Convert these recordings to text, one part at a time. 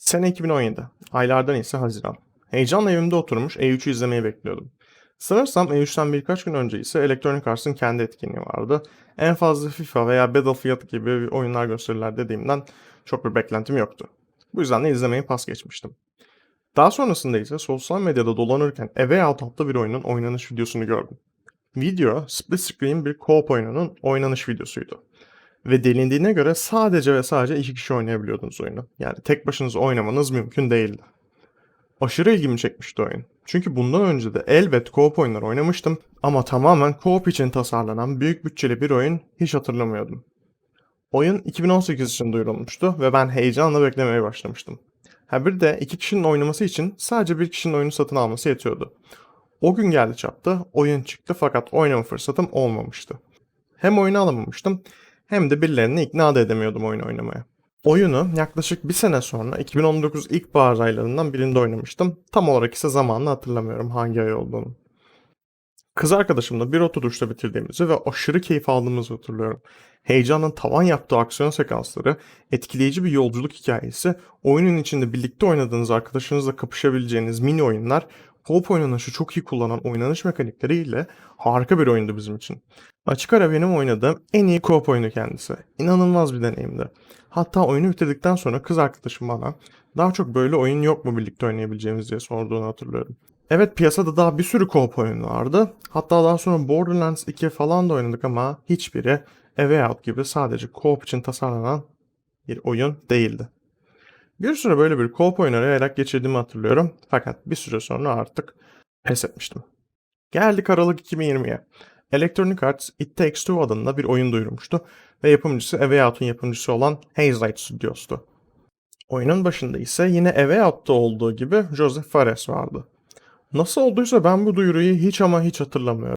Sene 2017. Aylardan ise Haziran. Heyecanla evimde oturmuş E3'ü izlemeyi bekliyordum. Sanırsam E3'ten birkaç gün önce ise Electronic Arts'ın kendi etkinliği vardı. En fazla FIFA veya Battlefield gibi oyunlar gösterirler dediğimden çok bir beklentim yoktu. Bu yüzden de izlemeyi pas geçmiştim. Daha sonrasında ise sosyal medyada dolanırken A Way Out adlı bir oyunun oynanış videosunu gördüm. Video, split screen bir co-op oyununun oynanış videosuydu. Ve delindiğine göre sadece ve sadece iki kişi oynayabiliyordunuz oyunu. Yani tek başınıza oynamanız mümkün değildi. Aşırı ilgimi çekmişti oyun. Çünkü bundan önce de elbet co-op oyunlar oynamıştım ama tamamen co-op için tasarlanan büyük bütçeli bir oyun hiç hatırlamıyordum. Oyun 2018 için duyurulmuştu ve ben heyecanla beklemeye başlamıştım. Ha bir de iki kişinin oynaması için sadece bir kişinin oyunu satın alması yetiyordu. O gün geldi çattı, oyun çıktı fakat oynama fırsatım olmamıştı. Hem oyunu alamamıştım hem de birilerini ikna da edemiyordum oyun oynamaya. Oyunu yaklaşık bir sene sonra 2019 ilkbahar aylarından birinde oynamıştım. Tam olarak ise zamanını hatırlamıyorum hangi ay olduğunu. Kız arkadaşımla bir oturuşta bitirdiğimizi ve aşırı keyif aldığımızı hatırlıyorum. Heyecanın tavan yaptığı aksiyon sekansları, etkileyici bir yolculuk hikayesi, oyunun içinde birlikte oynadığınız arkadaşınızla kapışabileceğiniz mini oyunlar, co-op oynanışı çok iyi kullanan oynanış mekanikleriyle harika bir oyundu bizim için. Açık ara benim oynadığım en iyi co-op oyunu kendisi. İnanılmaz bir deneyimdi. Hatta oyunu bitirdikten sonra kız arkadaşım bana daha çok böyle oyun yok mu birlikte oynayabileceğimiz diye sorduğunu hatırlıyorum. Evet piyasada daha bir sürü co-op oyunu vardı. Hatta daha sonra Borderlands 2 falan da oynadık ama hiçbiri A Out gibi sadece co-op için tasarlanan bir oyun değildi. Bir süre böyle bir co-op oyunu arayarak geçirdiğimi hatırlıyorum. Fakat bir süre sonra artık pes etmiştim. Geldik Aralık 2020'ye. Electronic Arts It Takes Two adında bir oyun duyurmuştu ve yapımcısı A Way Out'un yapımcısı olan Hazelight Studios'tu. Oyunun başında ise yine A Way Out'ta olduğu gibi Joseph Fares vardı. Nasıl olduysa ben bu duyuruyu hiç ama hiç hatırlamıyorum.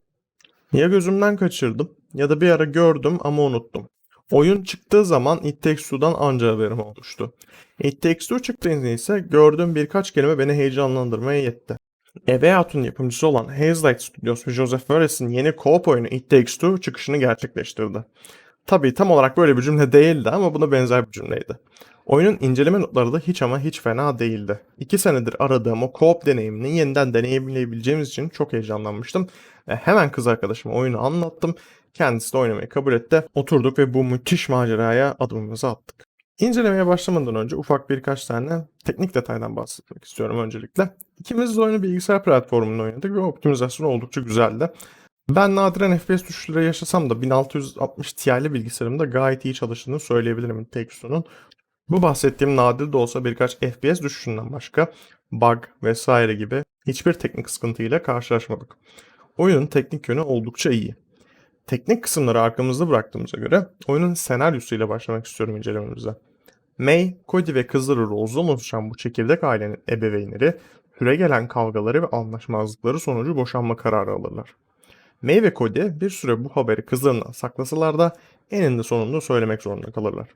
Ya gözümden kaçırdım ya da bir ara gördüm ama unuttum. Oyun çıktığı zaman It Takes Two'dan anca haberim olmuştu. It Takes Two çıktığında ise gördüğüm birkaç kelime beni heyecanlandırmaya yetti. Out'un yapımcısı olan Hazelight Studios ve Joseph Fares'in yeni co-op oyunu It Takes Two çıkışını gerçekleştirdi. Tabii tam olarak böyle bir cümle değildi ama buna benzer bir cümleydi. Oyunun inceleme notları da hiç ama hiç fena değildi. İki senedir aradığım o co-op deneyimini yeniden deneyimleyebileceğimiz için çok heyecanlanmıştım. Ve hemen kız arkadaşıma oyunu anlattım. Kendisi de oynamayı kabul etti. Oturduk ve bu müthiş maceraya adımımızı attık. İncelemeye başlamadan önce ufak birkaç tane teknik detaydan bahsetmek istiyorum öncelikle. İkimiz de oyunu bilgisayar platformunda oynadık ve optimizasyonu oldukça güzeldi. Ben nadiren FPS düşüşleri yaşasam da 1660 Ti'li bilgisayarımda gayet iyi çalıştığını söyleyebilirim Take-Two'nun. Bu bahsettiğim nadir de olsa birkaç FPS düşüşünden başka bug vesaire gibi hiçbir teknik sıkıntıyla karşılaşmadık. Oyunun teknik yönü oldukça iyi. Teknik kısımları arkamızda bıraktığımıza göre oyunun senaryosuyla başlamak istiyorum incelememize. May, Cody ve kızları Rose'dan oluşan bu çekirdek ailenin ebeveynleri süre gelen kavgaları ve anlaşmazlıkları sonucu boşanma kararı alırlar. May ve Cody bir süre bu haberi kızlarından saklasalar da eninde sonunda söylemek zorunda kalırlar.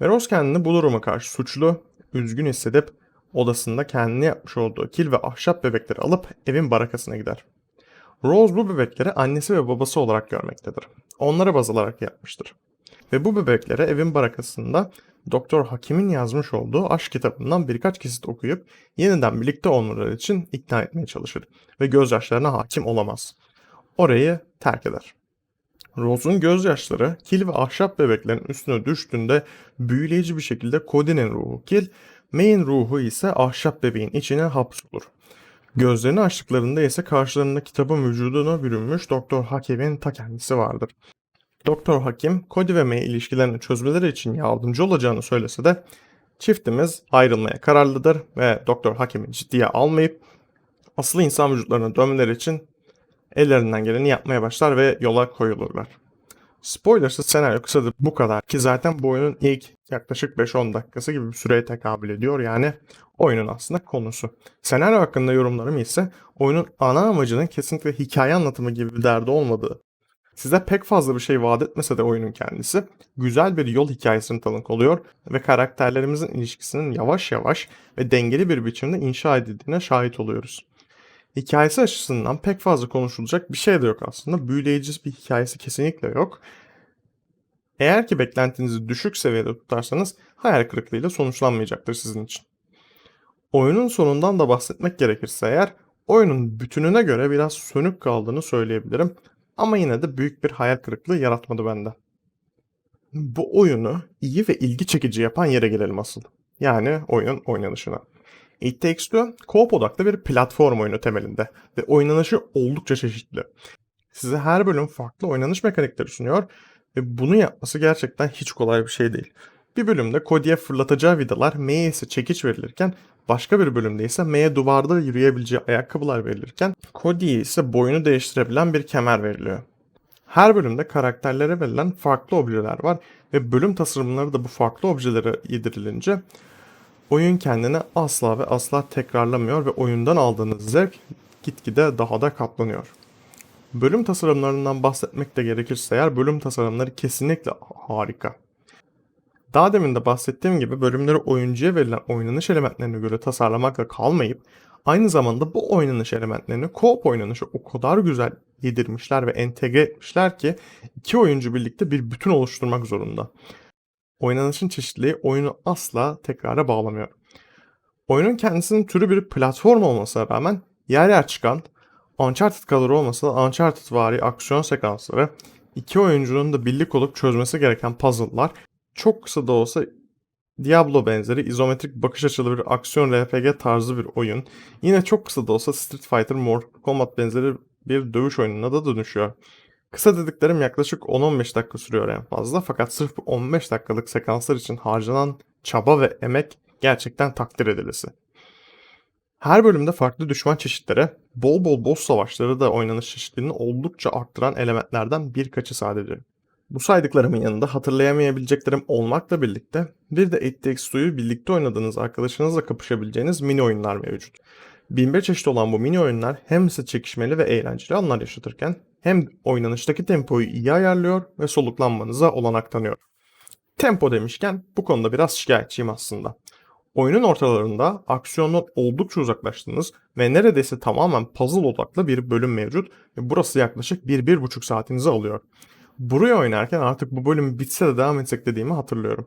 Ve Rose kendini bu duruma karşı suçlu, üzgün hissedip odasında kendine yapmış olduğu kil ve ahşap bebekleri alıp evin barakasına gider. Rose bu bebekleri annesi ve babası olarak görmektedir. Onlara baz alarak yapmıştır. Ve bu bebeklere evin barakasında Doktor Hakim'in yazmış olduğu aşk kitabından birkaç kesit okuyup yeniden birlikte olmaları için ikna etmeye çalışır ve gözyaşlarına hakim olamaz. Orayı terk eder. Rose'un gözyaşları kil ve ahşap bebeklerin üstüne düştüğünde büyüleyici bir şekilde Cody'nin ruhu kil, May'in ruhu ise ahşap bebeğin içine hapsolur. Gözlerini açtıklarında ise karşılarında kitabın vücuduna bürünmüş Doktor Hakim'in ta kendisi vardır. Doktor Hakim, Cody ve May ilişkilerini çözmeleri için yardımcı olacağını söylese de çiftimiz ayrılmaya kararlıdır ve Doktor Hakim'i ciddiye almayıp asıl insan vücutlarına dönmeleri için ellerinden geleni yapmaya başlar ve yola koyulurlar. Spoilersız senaryo kısadır bu kadar ki zaten bu oyunun ilk yaklaşık 5-10 dakikası gibi bir süreye tekabül ediyor yani oyunun aslında konusu. Senaryo hakkında yorumlarım ise oyunun ana amacının kesinlikle hikaye anlatımı gibi bir derdi olmadığı. Size pek fazla bir şey vaat etmese de oyunun kendisi güzel bir yol hikayesini tanık oluyor ve karakterlerimizin ilişkisinin yavaş yavaş ve dengeli bir biçimde inşa edildiğine şahit oluyoruz. Hikayesi açısından pek fazla konuşulacak bir şey de yok aslında. Büyüleyici bir hikayesi kesinlikle yok. Eğer ki beklentinizi düşük seviyede tutarsanız hayal kırıklığıyla sonuçlanmayacaktır sizin için. Oyunun sonundan da bahsetmek gerekirse eğer, oyunun bütününe göre biraz sönük kaldığını söyleyebilirim. Ama yine de büyük bir hayal kırıklığı yaratmadı bende. Bu oyunu iyi ve ilgi çekici yapan yere gelelim asıl. Yani oyunun oynanışına. It Takes Two, co-op odaklı bir platform oyunu temelinde ve oynanışı oldukça çeşitli. Size her bölüm farklı oynanış mekanikleri sunuyor ve bunu yapması gerçekten hiç kolay bir şey değil. Bir bölümde Cody'ye fırlatacağı vidalar Mae'ye ise çekiç verilirken başka bir bölümde ise Mae'ye duvarda yürüyebileceği ayakkabılar verilirken Cody'ye ise boyunu değiştirebilen bir kemer veriliyor. Her bölümde karakterlere verilen farklı objeler var ve bölüm tasarımları da bu farklı objelere yedirilince oyun kendini asla ve asla tekrarlamıyor ve oyundan aldığınız zevk gitgide daha da katlanıyor. Bölüm tasarımlarından bahsetmek de gerekirse eğer bölüm tasarımları kesinlikle harika. Daha demin de bahsettiğim gibi bölümleri oyuncuya verilen oynanış elementlerine göre tasarlamakla kalmayıp aynı zamanda bu oynanış elementlerini co-op oynanışı o kadar güzel yedirmişler ve entegre etmişler ki iki oyuncu birlikte bir bütün oluşturmak zorunda. Oynanışın çeşitliliği oyunu asla tekrara bağlamıyor. Oyunun kendisinin türü bir platform olmasına rağmen yer yer çıkan Uncharted kadar olmasa da Uncharted vari aksiyon sekansları, iki oyuncunun da birlik olup çözmesi gereken puzzle'lar, çok kısa da olsa Diablo benzeri izometrik bakış açılı bir aksiyon RPG tarzı bir oyun, yine çok kısa da olsa Street Fighter Mortal Kombat benzeri bir dövüş oyununa da dönüşüyor. Kısa dediklerim yaklaşık 10-15 dakika sürüyor en fazla fakat sırf bu 15 dakikalık sekanslar için harcanan çaba ve emek gerçekten takdir edilisi. Her bölümde farklı düşman çeşitleri, bol bol boss savaşları da oynanış çeşitliliğini oldukça arttıran elementlerden birkaçı sadece. Bu saydıklarımın yanında hatırlayamayabileceklerim olmakla birlikte bir de It Takes birlikte oynadığınız arkadaşınızla kapışabileceğiniz mini oyunlar mevcut. 1001 çeşit olan bu mini oyunlar hem size çekişmeli ve eğlenceli anlar yaşatırken hem oynanıştaki tempoyu iyi ayarlıyor ve soluklanmanıza olanak tanıyor. Tempo demişken bu konuda biraz şikayetçiyim aslında. Oyunun ortalarında aksiyondan oldukça uzaklaştığınız ve neredeyse tamamen puzzle odaklı bir bölüm mevcut ve burası yaklaşık 1-1,5 saatinizi alıyor. Buraya oynarken artık bu bölüm bitse de devam etsek dediğimi hatırlıyorum.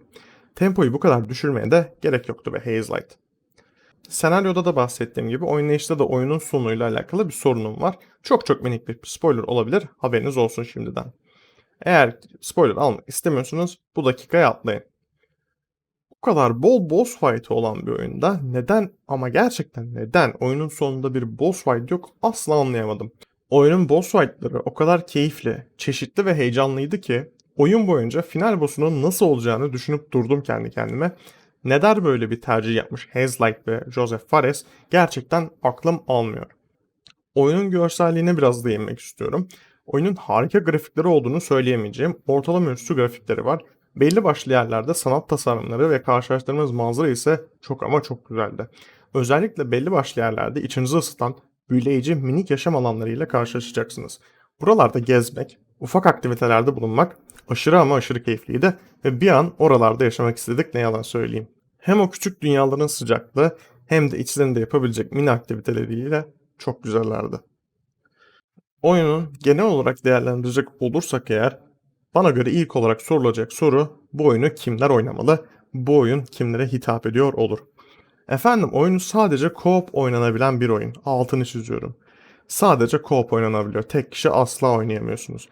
Tempoyu bu kadar düşürmeye de gerek yoktu be Haze Light. Senaryoda da bahsettiğim gibi oynayışta da oyunun sonuyla alakalı bir sorunum var. Çok çok minik bir spoiler olabilir. Haberiniz olsun şimdiden. Eğer spoiler almak istemiyorsunuz bu dakikaya atlayın. Bu kadar bol boss fight olan bir oyunda neden ama gerçekten neden oyunun sonunda bir boss fight yok asla anlayamadım. Oyunun boss fight'ları o kadar keyifli, çeşitli ve heyecanlıydı ki oyun boyunca final boss'unun nasıl olacağını düşünüp durdum kendi kendime. Neden böyle bir tercih yapmış Hazelight ve Joseph Fares gerçekten aklım almıyor. Oyunun görselliğine biraz değinmek istiyorum. Oyunun harika grafikleri olduğunu söyleyemeyeceğim. Ortalama üstü grafikleri var. Belli başlı yerlerde sanat tasarımları ve karşılaştırdığımız manzara ise çok ama çok güzeldi. Özellikle belli başlı yerlerde içinizi ısıtan büyüleyici minik yaşam alanlarıyla karşılaşacaksınız. Buralarda gezmek, ufak aktivitelerde bulunmak aşırı ama aşırı keyifliydi ve bir an oralarda yaşamak istedik ne yalan söyleyeyim. Hem o küçük dünyaların sıcaklığı hem de içlerinde yapabilecek mini aktiviteleriyle çok güzellerdi. Oyunun genel olarak değerlendirecek olursak eğer bana göre ilk olarak sorulacak soru bu oyunu kimler oynamalı, bu oyun kimlere hitap ediyor olur. Efendim oyunu sadece co-op oynanabilen bir oyun. Altını çiziyorum. Sadece co-op oynanabiliyor. Tek kişi asla oynayamıyorsunuz.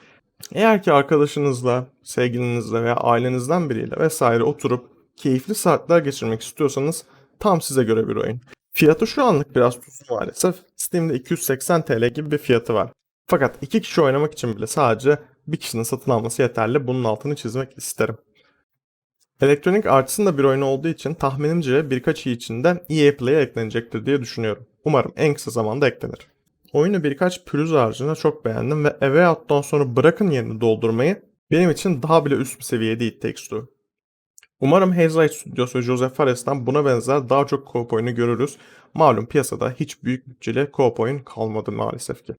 Eğer ki arkadaşınızla, sevgilinizle veya ailenizden biriyle vesaire oturup keyifli saatler geçirmek istiyorsanız tam size göre bir oyun. Fiyatı şu anlık biraz tuzlu maalesef. Steam'de 280 TL gibi bir fiyatı var. Fakat iki kişi oynamak için bile sadece bir kişinin satın alması yeterli. Bunun altını çizmek isterim. Electronic Arts'ın da bir oyunu olduğu için tahminimce birkaç ay içinde EA Play'e eklenecektir diye düşünüyorum. Umarım en kısa zamanda eklenir. Oyunu birkaç pürüz haricinde çok beğendim ve eve attan sonra bırakın yerini doldurmayı benim için daha bile üst bir seviyede It Takes Two. Umarım Hazelight Studios ve Joseph Fares'ten buna benzer daha çok co-op oyunu görürüz. Malum piyasada hiç büyük bütçeli co-op oyun kalmadı maalesef ki.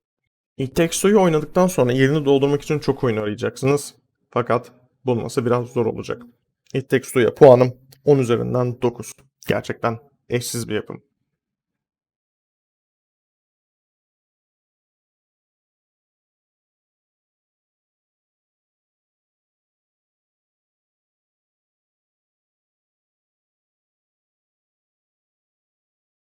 It Takes Two'yu oynadıktan sonra yerini doldurmak için çok oyun arayacaksınız. Fakat bulması biraz zor olacak. It Takes Two'ya puanım 10 üzerinden 9. Gerçekten eşsiz bir yapım.